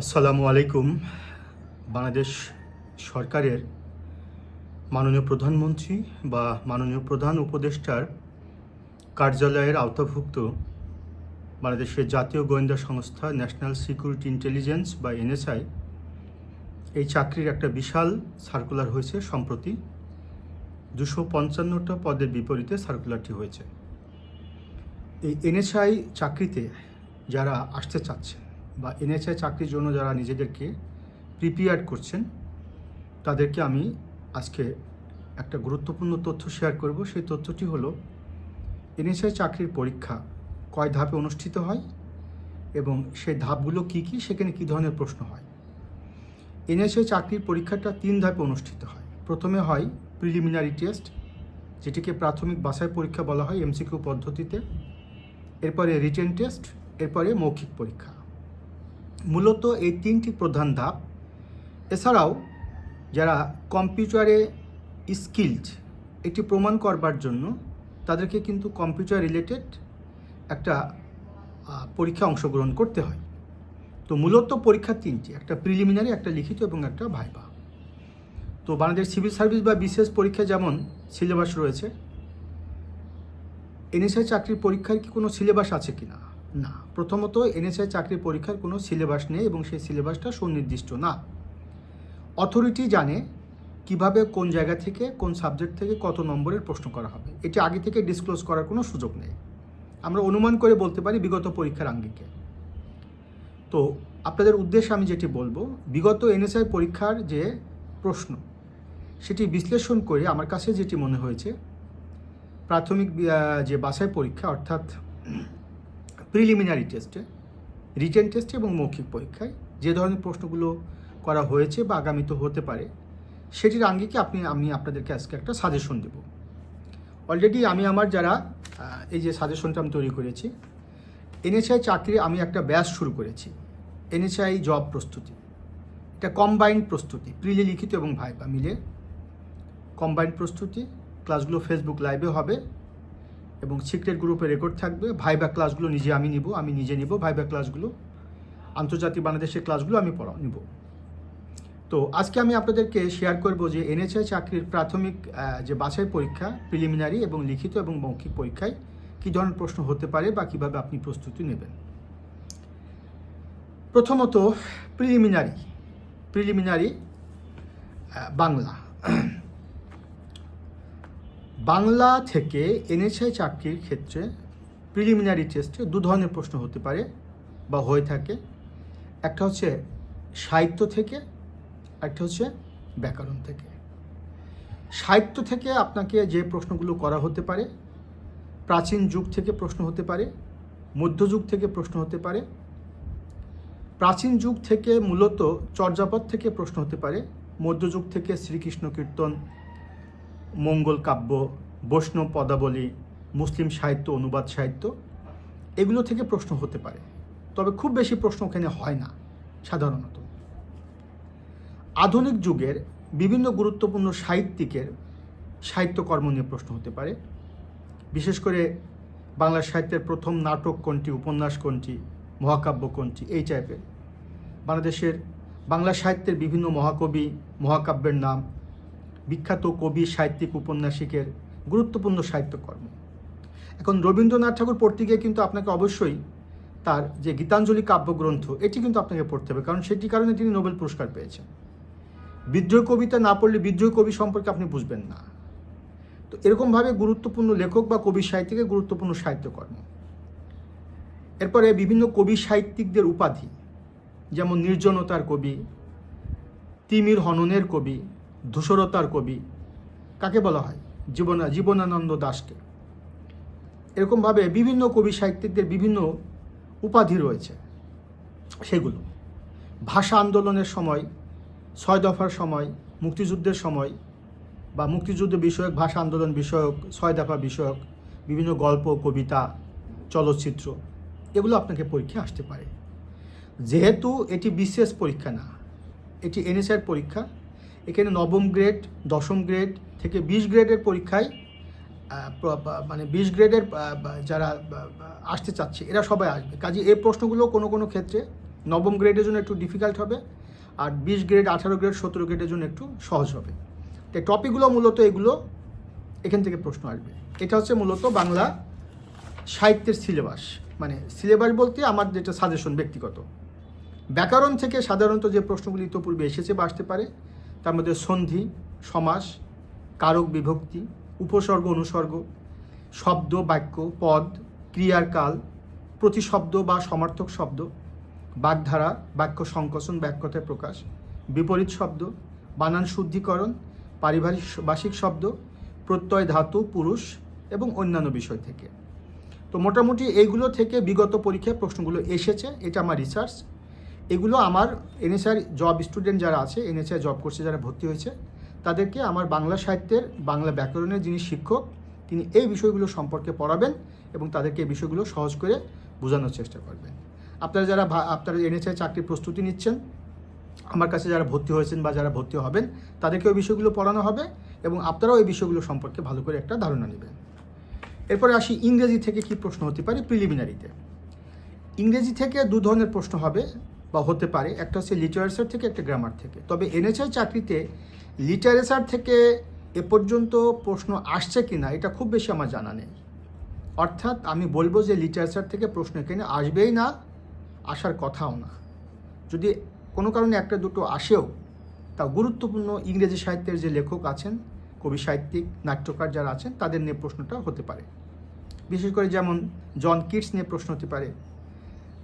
আসসালামু আলাইকুম। বাংলাদেশ সরকারের মাননীয় প্রধানমন্ত্রী বা মাননীয় প্রধান উপদেষ্টার কার্যালয়ের আওতাভুক্ত বাংলাদেশের জাতীয় গোয়েন্দা সংস্থা ন্যাশনাল সিকিউরিটি ইন্টেলিজেন্স বা এনএসআই এই চাকরির একটা বিশাল সার্কুলার হয়েছে সম্প্রতি দুশো পঞ্চান্নটা পদের বিপরীতে সার্কুলারটি হয়েছে। এই এনএসআই চাকরিতে যারা আসতে চাচ্ছেন বা এনএসআই চাকরির জন্য যারা নিজেদেরকে প্রিপেয়ার করছেন, তাদেরকে আমি আজকে একটা গুরুত্বপূর্ণ তথ্য শেয়ার করব। সেই তথ্যটি হলো, এনএসআই চাকরির পরীক্ষা কয় ধাপে অনুষ্ঠিত হয় এবং সেই ধাপগুলো কি কি, সেখানে কী ধরনের প্রশ্ন হয়? এনএসআই চাকরির পরীক্ষাটা তিন ধাপে অনুষ্ঠিত হয়। প্রথমে হয় প্রিলিমিনারি টেস্ট যেটিকে প্রাথমিক বাছাই পরীক্ষা বলা হয় এমসিকিউ পদ্ধতিতে। এরপরে রিটেন টেস্ট এরপরে মৌখিক পরীক্ষা। মূলত এই তিনটি প্রধান ধাপ। এছাড়াও, যারা কম্পিউটারে স্কিলড এটি প্রমাণ করবার জন্য, তাদেরকে কিন্তু কম্পিউটার রিলেটেড একটা পরীক্ষা অংশগ্রহণ করতে হয়। তো মূলত পরীক্ষা তিনটি, একটা প্রিলিমিনারি, একটা লিখিত এবং একটা ভাইবা। তো বাংলাদেশ সিভিল সার্ভিস বা বিশেষ পরীক্ষা যেমন সিলেবাস রয়েছে, এনএসআই চাকরির পরীক্ষার কি কোনো সিলেবাস আছে কি না না। প্রথমত এনএসআই চাকরির পরীক্ষার কোনো সিলেবাস নেই এবং সেই সিলেবাসটা সুনির্দিষ্ট না। অথরিটি জানে কীভাবে কোন জায়গা থেকে, কোন সাবজেক্ট থেকে কত নম্বরের প্রশ্ন করা হবে। এটি আগে থেকে ডিসক্লোজ করার কোনো সুযোগ নেই। আমরা অনুমান করে বলতে পারি বিগত পরীক্ষার আঙ্গিকে। তো আপনাদের উদ্দেশ্যে আমি যেটি বলব, বিগত এনএসআই পরীক্ষার যে প্রশ্ন, সেটি বিশ্লেষণ করে আমার কাছে যেটি মনে হয়েছে, প্রাথমিক যে বাসায় পরীক্ষা, অর্থাৎ প্রিলিমিনারি টেস্টে, রিটেন টেস্টে এবং মৌখিক পরীক্ষায় যে ধরনের প্রশ্নগুলো করা হয়েছে বা আগামীতে হতে পারে, সেটির আঙ্গিকে আপনি, আমি আপনাদেরকে আজকে একটা সাজেশন দেব। অলরেডি আমি আমার যারা এই যে সাজেশনটা আমি তৈরি করেছি, এনএসআই চাকরি আমি একটা ব্যাস শুরু করেছি, এনএসআই জব প্রস্তুতি। এটা কম্বাইন্ড প্রস্তুতি প্রিলি লিখিত এবং ভাইবা মিলে। কম্বাইন্ড প্রস্তুতি ক্লাসগুলো ফেসবুক লাইভে হবে এবং সিক্রেট গ্রুপে রেকর্ড থাকবে। ভাইবা ক্লাসগুলো নিজে আমি নিব, আমি নিজে নিব ভাইবা ক্লাসগুলো আন্তর্জাতিক বাংলাদেশের ক্লাসগুলো আমি পড়া, নিব। তো আজকে আমি আপনাদেরকে শেয়ার করব যে এনএচআই চাকরির প্রাথমিক যে বাছাই পরীক্ষা প্রিলিমিনারি এবং লিখিত এবং মৌখিক পরীক্ষায় কী ধরনের প্রশ্ন হতে পারে বা কীভাবে আপনি প্রস্তুতি নেবেন। প্রথমত প্রিলিমিনারি প্রিলিমিনারি বাংলা। বাংলা থেকে এনএসআই চাকরির ক্ষেত্রে প্রিলিমিনারি টেস্টে দু ধরনের প্রশ্ন হতে পারে বা হয়ে থাকে। একটা হচ্ছে সাহিত্য থেকে, একটা হচ্ছে ব্যাকরণ থেকে। সাহিত্য থেকে আপনাকে যে প্রশ্নগুলো করা হতে পারে, প্রাচীন যুগ থেকে প্রশ্ন হতে পারে মধ্যযুগ থেকে প্রশ্ন হতে পারে, প্রাচীন যুগ থেকে মূলত চর্যাপদ থেকে প্রশ্ন হতে পারে মধ্যযুগ থেকে শ্রীকৃষ্ণ কীর্তন মঙ্গল কাব্য, বৈষ্ণব পদাবলী, মুসলিম সাহিত্য, অনুবাদ সাহিত্য, এগুলো থেকে প্রশ্ন হতে পারে। তবে খুব বেশি প্রশ্ন ওখানে হয় না, সাধারণত। আধুনিক যুগের বিভিন্ন গুরুত্বপূর্ণ সাহিত্যিকের সাহিত্যকর্ম নিয়ে প্রশ্ন হতে পারে। বিশেষ করে বাংলা সাহিত্যের প্রথম নাটক কোনটি, উপন্যাস কোনটি, মহাকাব্য কোনটি, এই টাইপের বাংলাদেশের, বাংলা সাহিত্যের বিভিন্ন মহাকবি, মহাকাব্যের নাম বিখ্যাত কবি, সাহিত্যিক, উপন্যাসিকের গুরুত্বপূর্ণ সাহিত্যকর্ম। এখন রবীন্দ্রনাথ ঠাকুর পড়তে গিয়ে কিন্তু আপনাকে অবশ্যই তার যে গীতাঞ্জলি কাব্যগ্রন্থ, এটি কিন্তু আপনাকে পড়তে হবে, কারণ সেটি কারণে তিনি নোবেল পুরস্কার পেয়েছেন। বিদ্রোহ কবিতা না পড়লে বিদ্রোহ কবি সম্পর্কে আপনি বুঝবেন না। তো এরকমভাবে গুরুত্বপূর্ণ লেখক বা কবি সাহিত্যিকের গুরুত্বপূর্ণ সাহিত্যকর্ম। এরপরে বিভিন্ন কবি সাহিত্যিকদের উপাধি, যেমন নির্জনতার কবি, তিমির হননের কবি ধূসরতার কবি। কাকে বলা হয়? জীবনা জীবনানন্দ দাসকে এরকমভাবে বিভিন্ন কবি সাহিত্যিকদের বিভিন্ন উপাধি রয়েছে। সেগুলো। ভাষা আন্দোলনের সময়, ছয় দফার সময়, মুক্তিযুদ্ধের সময় বা মুক্তিযুদ্ধ বিষয়ক, ভাষা আন্দোলন বিষয়ক, ছয় দফা বিষয়ক, বিভিন্ন গল্প, কবিতা, চলচ্চিত্র, এগুলো আপনাকে পরীক্ষা আসতে পারে। যেহেতু এটি বিশেষ পরীক্ষা না, এটি এনএসআর পরীক্ষা এখানে নবম গ্রেড দশম গ্রেড থেকে বিশ গ্রেডের পরীক্ষায় মানে বিশ গ্রেডের যারা আসতে চাচ্ছে, এরা সবাই আসবে। কাজে এই প্রশ্নগুলো কোনো কোনো ক্ষেত্রে নবম গ্রেডের জন্য একটু ডিফিকাল্ট হবে আর বিশ গ্রেড আঠারো গ্রেড সতেরো গ্রেডের জন্য একটু সহজ হবে। তো টপিকগুলো মূলত এগুলো এখান থেকে প্রশ্ন আসবে। এটা হচ্ছে মূলত বাংলা সাহিত্যের সিলেবাস মানে সিলেবাস বলতে আমার যেটা সাজেশন ব্যক্তিগত। ব্যাকরণ থেকে সাধারণত যে প্রশ্নগুলি ইতোপূর্বে এসেছে বা আসতে পারে তার মধ্যে সন্ধি, সমাস, কারক বিভক্তি, উপসর্গ, অনুসর্গ, শব্দ, বাক্য, পদ ক্রিয়ার কাল প্রতিশব্দ বা সমার্থক শব্দ, বাগধারা, বাক্য সংকোচন বাক্যতায় প্রকাশ, বিপরীত শব্দ, বানান শুদ্ধিকরণ, পারিবারিক বাসিক শব্দ, প্রত্যয় ধাতু, পুরুষ এবং অন্যান্য বিষয় থেকে। তো মোটামুটি এইগুলো থেকে বিগত পরীক্ষায় প্রশ্নগুলো এসেছে, এটা আমার রিসার্চ এগুলো আমার এনএসআর জব স্টুডেন্ট যারা আছে এনএসআই জব করছে যারা ভর্তি হয়েছে, তাদেরকে আমার বাংলা সাহিত্যের, বাংলা ব্যাকরণের যিনি শিক্ষক, তিনি এই বিষয়গুলো সম্পর্কে পড়াবেন এবং তাদেরকে এই বিষয়গুলো সহজ করে বোঝানোর চেষ্টা করবেন। আপনারা যারা আপনারা এনএসআই চাকরির প্রস্তুতি নিচ্ছেন, আমার কাছে যারা ভর্তি হয়েছেন বা যারা ভর্তি হবেন তাদেরকে ওই বিষয়গুলো পড়ানো হবে এবং আপনারাও এই বিষয়গুলো সম্পর্কে ভালো করে একটা ধারণা নেবেন। এরপরে আসি ইংরেজি থেকে কি প্রশ্ন হতে পারে প্রিলিমিনারিতে ইংরেজি থেকে দু ধরনের প্রশ্ন হবে। বা হতে পারে, একটা হচ্ছে লিটারেচার থেকে, একটা গ্রামার থেকে। তবে এনেচার চাকরিতে লিটারেচার থেকে এ পর্যন্ত প্রশ্ন আসছে কি না এটা খুব বেশি আমার জানা নেই। অর্থাৎ আমি বলব যে লিটারেচার থেকে প্রশ্ন এখানে আসবেই না, আসার কথাও না। যদি কোনো কারণে একটা দুটো আসেও তা গুরুত্বপূর্ণ ইংরেজি সাহিত্যের যে লেখক আছেন, কবি সাহিত্যিক, নাট্যকার যারা আছেন, তাদের নিয়ে প্রশ্নটা হতে পারে। বিশেষ করে যেমন জন কিটস নিয়ে প্রশ্ন হতে পারে,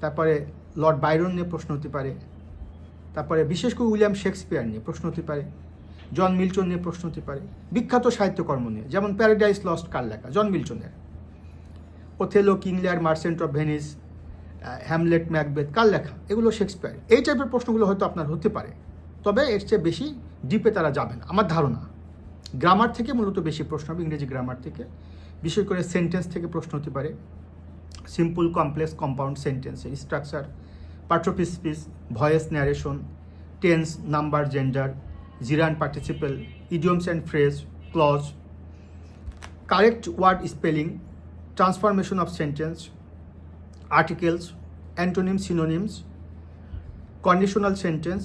তারপরে লর্ড বাইরন নিয়ে প্রশ্ন হতে পারে, তারপরে বিশেষ করে উইলিয়াম শেক্সপিয়ার নিয়ে প্রশ্ন হতে পারে, জন মিল্টন নিয়ে প্রশ্ন হতে পারে, বিখ্যাত সাহিত্যকর্ম নিয়ে, যেমন প্যারাডাইস লস্ট কার লেখা, John মিল্টনের। Othello King Lear merchant of Venice Hamlet Macbeth কার লেখা, এগুলো শেক্সপিয়ার এই টাইপের প্রশ্নগুলো হয়তো আপনার হতে পারে, তবে এর চেয়ে বেশি ডিপে তারা যাবেন আমার ধারণা। গ্রামার থেকে মূলত বেশি প্রশ্ন হবে, ইংরেজি গ্রামার থেকে, বিশেষ করে সেন্টেন্স থেকে প্রশ্ন হতে পারে। সিম্পল কমপ্লেক্স কম্পাউন্ড সেন্টেন্সের structure parts of speech voice narration tense number gender gerund participle idioms and phrase clause correct word spelling transformation of sentence articles antonym synonyms conditional sentence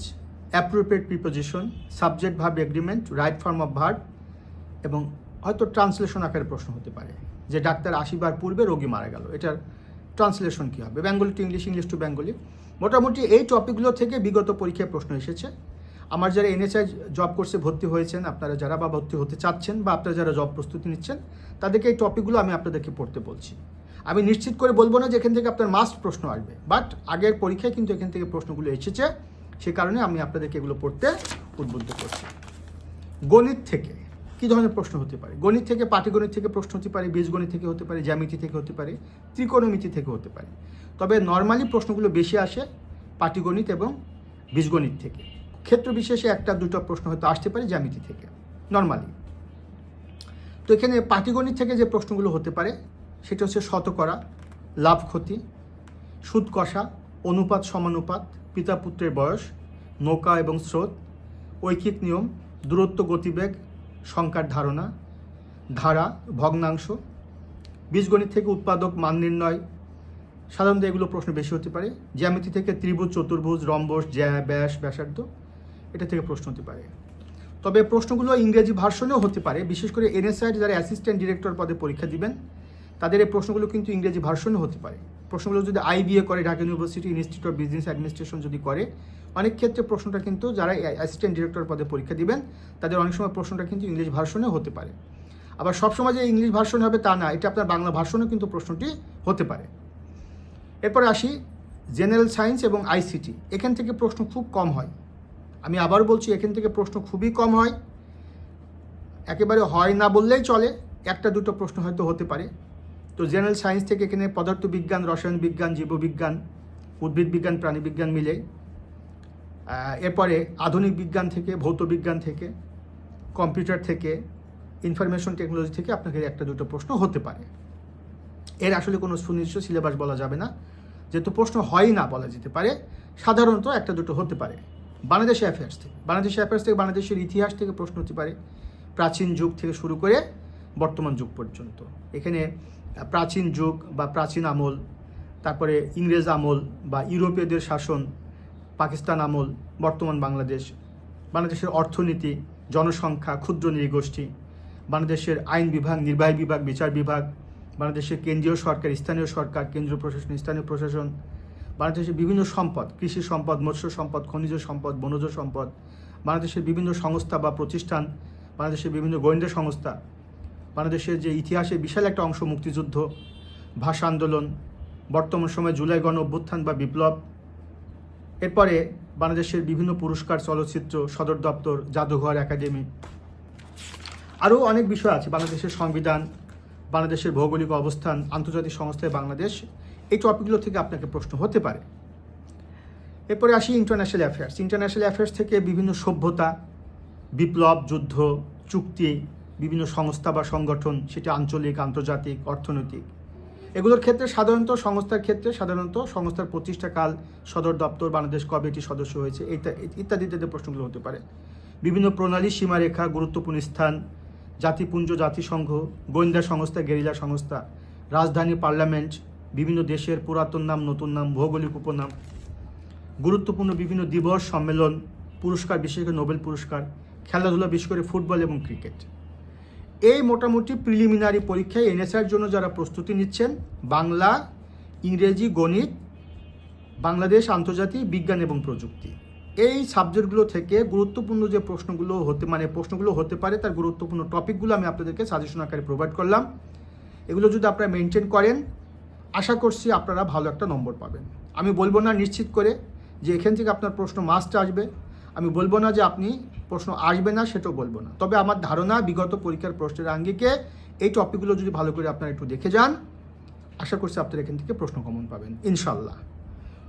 appropriate preposition subject verb agreement right form of verb এবং হয়তো translation আকারে প্রশ্ন হতে পারে। যে doctor আসিবার পূর্বে রোগী মারা গেল। এটার ট্রান্সলেশন কী হবে? Bengali to English English to Bengali মোটামুটি এই টপিকগুলো থেকে বিগত পরীক্ষায় প্রশ্ন এসেছে। আমার যারা এনএসআই জব কোর্সে ভর্তি হয়েছেন, আপনারা যারা বা ভর্তি হতে চাচ্ছেন বা আপনারা যারা জব প্রস্তুতি নিচ্ছেন, তাদেরকে এই টপিকগুলো আমি আপনাদেরকে পড়তে বলছি। আমি নিশ্চিত করে বলব না যে এখান থেকে আপনার মাস্ট প্রশ্ন আসবে বাট আগের পরীক্ষায় কিন্তু এখান থেকে প্রশ্নগুলো এসেছে। সে কারণে আমি আপনাদেরকে এগুলো পড়তে উদ্বুদ্ধ করছি। গণিত থেকে কী ধরনের প্রশ্ন হতে পারে? গণিত থেকে পাটিগণিত থেকে প্রশ্ন হতে পারে, বীজগণিত থেকে হতে পারে, জ্যামিতি থেকে হতে পারে, ত্রিকোণমিতি থেকে হতে পারে। তবে নর্মালি প্রশ্নগুলো বেশি আসে পাটিগণিত এবং বীজগণিত থেকে। ক্ষেত্র বিশেষে একটা দুটো প্রশ্ন হয়তো আসতে পারে জ্যামিতি থেকে, নর্মালি। তো এখানে পাটিগণিত থেকে যে প্রশ্নগুলো হতে পারে, সেটা হচ্ছে শতকরা, লাভ ক্ষতি, সুদ কষা, অনুপাত সমানুপাত, পিতা পুত্রের বয়স, নৌকা এবং স্রোত ঐকিক নিয়ম, দূরত্ব গতিবেগ সংখ্যার ধারণা, ধারা, ভগ্নাংশ, বীজগণিত থেকে উৎপাদক মান নির্ণয়। সাধারণত এগুলো প্রশ্ন বেশি হতে পারে। জ্যামিতি থেকে ত্রিভুজ, চতুর্ভুজ, রম্বস, জ্যা, ব্যাস, ব্যাসার্ধ, এটা থেকে প্রশ্ন হতে পারে। তবে প্রশ্নগুলো ইংরেজি ভার্সনেও হতে পারে। বিশেষ করে এনএসআই যারা অ্যাসিস্ট্যান্ট ডিরেক্টর পদে পরীক্ষা দিবেন, তাদের এই প্রশ্নগুলো কিন্তু ইংরেজি ভার্সনেও হতে পারে। প্রশ্নগুলো যদি আইবিএ করে Dhaka university institute of business administration যদি করে অনেক ক্ষেত্রে প্রশ্নটা কিন্তু যারা অ্যাসিস্ট্যান্ট ডিরেক্টর পদে পরীক্ষা দিবেন, তাদের অনেক সময় প্রশ্নটা কিন্তু ইংলিশ ভার্সনেও হতে পারে। আবার সবসময় যে ইংলিশ ভার্সন হবে তা না, এটা আপনার বাংলা ভার্সনেও কিন্তু প্রশ্নটি হতে পারে। এরপরে আসি জেনারেল সায়েন্স এবং আইসিটি এখান থেকে প্রশ্ন খুব কম হয়। আমি আবার বলছি, এখান থেকে প্রশ্ন খুবই কম হয়। একেবারে হয় না বললেই চলে, একটা দুটো প্রশ্ন হয়তো হতে পারে। তো জেনারেল সায়েন্স থেকে এখানে পদার্থবিজ্ঞান, রসায়ন বিজ্ঞান, জীববিজ্ঞান, উদ্ভিদ বিজ্ঞান, প্রাণীবিজ্ঞান মিলে এরপরে আধুনিক বিজ্ঞান থেকে, ভৌত বিজ্ঞান থেকে, কম্পিউটার থেকে ইনফরমেশন টেকনোলজি থেকে আপনাকে একটা দুটো প্রশ্ন হতে পারে। এর আসলে কোনো সুনির্দিষ্ট সিলেবাস বলা যাবে না। যেহেতু প্রশ্ন হয় না বলা যেতে পারে, সাধারণত একটা দুটো হতে পারে। বাংলাদেশি অ্যাফেয়ার্স থেকে, বাংলাদেশি অ্যাফেয়ার্স থেকে বাংলাদেশের ইতিহাস থেকে প্রশ্ন হতে পারে। প্রাচীন যুগ থেকে শুরু করে বর্তমান যুগ পর্যন্ত। এখানে প্রাচীন যুগ বা প্রাচীন আমল, তারপরে ইংরেজ আমল বা ইউরোপীয়দের শাসন পাকিস্তান আমল, বর্তমান বাংলাদেশ, বাংলাদেশের অর্থনীতি, জনসংখ্যা, ক্ষুদ্র নৃগোষ্ঠী, বাংলাদেশের আইন বিভাগ, নির্বাহী বিভাগ, বিচার বিভাগ, বাংলাদেশের কেন্দ্রীয় সরকার, স্থানীয় সরকার, কেন্দ্রীয় প্রশাসন, স্থানীয় প্রশাসন, বাংলাদেশের বিভিন্ন সম্পদ, কৃষি সম্পদ, মৎস্য সম্পদ, খনিজ সম্পদ, বনজ সম্পদ, বাংলাদেশের বিভিন্ন সংস্থা বা প্রতিষ্ঠান, বাংলাদেশের বিভিন্ন গোয়েন্দা সংস্থা, বাংলাদেশের যে ইতিহাসে বিশাল একটা অংশ মুক্তিযুদ্ধ, ভাষা আন্দোলন, বর্তমান সময়ে জুলাই গণ অভ্যুত্থান বা বিপ্লব এরপরে বাংলাদেশের বিভিন্ন পুরস্কার চলচ্চিত্র সদর দপ্তর, জাদুঘর একাডেমি। আরও অনেক বিষয় আছে বাংলাদেশের সংবিধান, বাংলাদেশের ভৌগোলিক অবস্থান, আন্তর্জাতিক সংস্থায় বাংলাদেশ। এই টপিকগুলো থেকে আপনাকে প্রশ্ন হতে পারে। এরপরে আসি ইন্টারন্যাশনাল অ্যাফেয়ার্স। ইন্টারন্যাশনাল অ্যাফেয়ার্স থেকে বিভিন্ন সভ্যতা, বিপ্লব, যুদ্ধ, চুক্তি, বিভিন্ন সংস্থা বা সংগঠন, সেটি আঞ্চলিক, আন্তর্জাতিক, অর্থনৈতিক। এগুলোর ক্ষেত্রে সাধারণত সংস্থার ক্ষেত্রে সাধারণত সংস্থার প্রতিষ্ঠাকাল সদর দপ্তর বাংলাদেশ কবে এটি সদস্য হয়েছে ইত্যা- ইত্যাদি ইত্যাদি প্রশ্নগুলো হতে পারে। বিভিন্ন প্রণালী, সীমারেখা, গুরুত্বপূর্ণ স্থান, জাতিপুঞ্জ জাতিসংঘ, গোয়েন্দা সংস্থা, গেরিলা সংস্থা, রাজধানী পার্লামেন্ট, বিভিন্ন দেশের পুরাতন নাম, নতুন নাম, ভৌগোলিক উপনাম, গুরুত্বপূর্ণ বিভিন্ন দিবস সম্মেলন, পুরস্কার, বিশেষ করে নোবেল পুরস্কার, খেলাধুলা, বিশেষ করে ফুটবল এবং ক্রিকেট। এই মোটামুটি প্রিলিমিনারি পরীক্ষায় এনএসআর জন্য যারা প্রস্তুতি নিচ্ছেন, বাংলা, ইংরেজি, গণিত, বাংলাদেশ, আন্তর্জাতিক বিজ্ঞান এবং প্রযুক্তি। এই সাবজেক্টগুলো থেকে গুরুত্বপূর্ণ যে প্রশ্নগুলো হতে মানে প্রশ্নগুলো হতে পারে, তার গুরুত্বপূর্ণ টপিকগুলো আমি আপনাদেরকে সাজেশন আকারে প্রোভাইড করলাম। এগুলো যদি আপনারা মেনটেন করেন, আশা করছি আপনারা ভালো একটা নম্বর পাবেন। আমি বলব না নিশ্চিত করে যে এখান থেকে আপনার প্রশ্ন মাস্ট আসবে। আমি বলব না যে আপনি প্রশ্ন আসবে না, সেটাও বলব না। তবে আমার ধারণা বিগত পরীক্ষার প্রশ্নের আঙ্গিকে এই টপিকগুলো যদি ভালো করে আপনারা একটু দেখে যান, আশা করছি আপনারা এখান থেকে প্রশ্ন কমন পাবেন ইনশাল্লাহ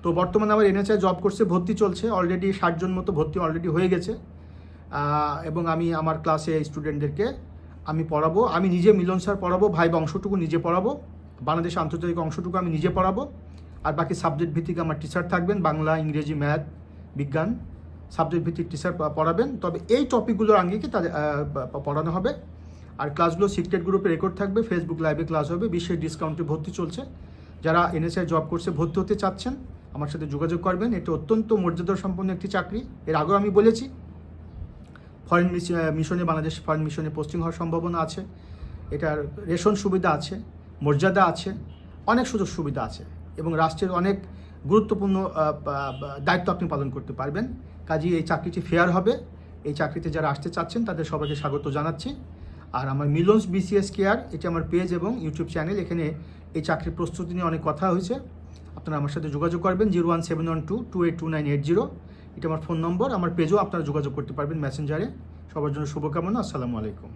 তো বর্তমানে আমার এনএচআই জব করছে, ভর্তি চলছে অলরেডি ষাটজন মতো ভর্তি অলরেডি হয়ে গেছে। এবং আমি আমার ক্লাসে স্টুডেন্টদেরকে আমি পড়াবো, আমি নিজে মিলন স্যার পড়াবো, ভাই অংশটুকু নিজে পড়াবো, বাংলাদেশ আন্তর্জাতিক অংশটুকু আমি নিজে পড়াবো, আর বাকি সাবজেক্ট ভিত্তিক আমার টিচার থাকবেন, বাংলা, ইংরেজি ম্যাথ বিজ্ঞান। সাবজেক্ট ভিত্তিক টিচার পড়াবেন। তবে এই টপিকগুলোর আঙ্গিকে তাদের পড়ানো হবে। আর ক্লাসগুলো সিক্রেট গ্রুপে রেকর্ড থাকবে ফেসবুক লাইভে ক্লাস হবে বিশেষ ডিসকাউন্টে ভর্তি চলছে। যারা এনএসআই জব করছে, ভর্তি হতে চাচ্ছেন, আমার সাথে যোগাযোগ করবেন। এটি অত্যন্ত মর্যাদা সম্পন্ন একটি চাকরি। এর আগেও আমি বলেছি ফরেন মিশনে বাংলাদেশ ফরেন মিশনে পোস্টিং হওয়ার সম্ভাবনা আছে। এটার রেশন সুবিধা আছে, মর্যাদা আছে, অনেক সুযোগ সুবিধা আছে। এবং রাষ্ট্রের অনেক গুরুত্বপূর্ণ দায়িত্ব আপনি পালন করতে পারবেন। কাজেই এই চাকরিটি ফেয়ার হবে। এই চাকরিতে যারা আসতে চাচ্ছেন, তাদের সবাইকে স্বাগত জানাচ্ছি। আর আমার মিলনস বিসিএস কেয়ার এটি আমার পেজ এবং ইউটিউব চ্যানেল এখানে এই চাকরির প্রস্তুতি নিয়ে অনেক কথা হয়েছে। আপনারা আমার সাথে যোগাযোগ করবেন, zero one seven one two two eight two nine eight zero. এটা আমার ফোন নম্বর আমার পেজও আপনারা যোগাযোগ করতে পারবেন মেসেঞ্জারে সবার জন্য শুভকামনা, আসসালামু আলাইকুম।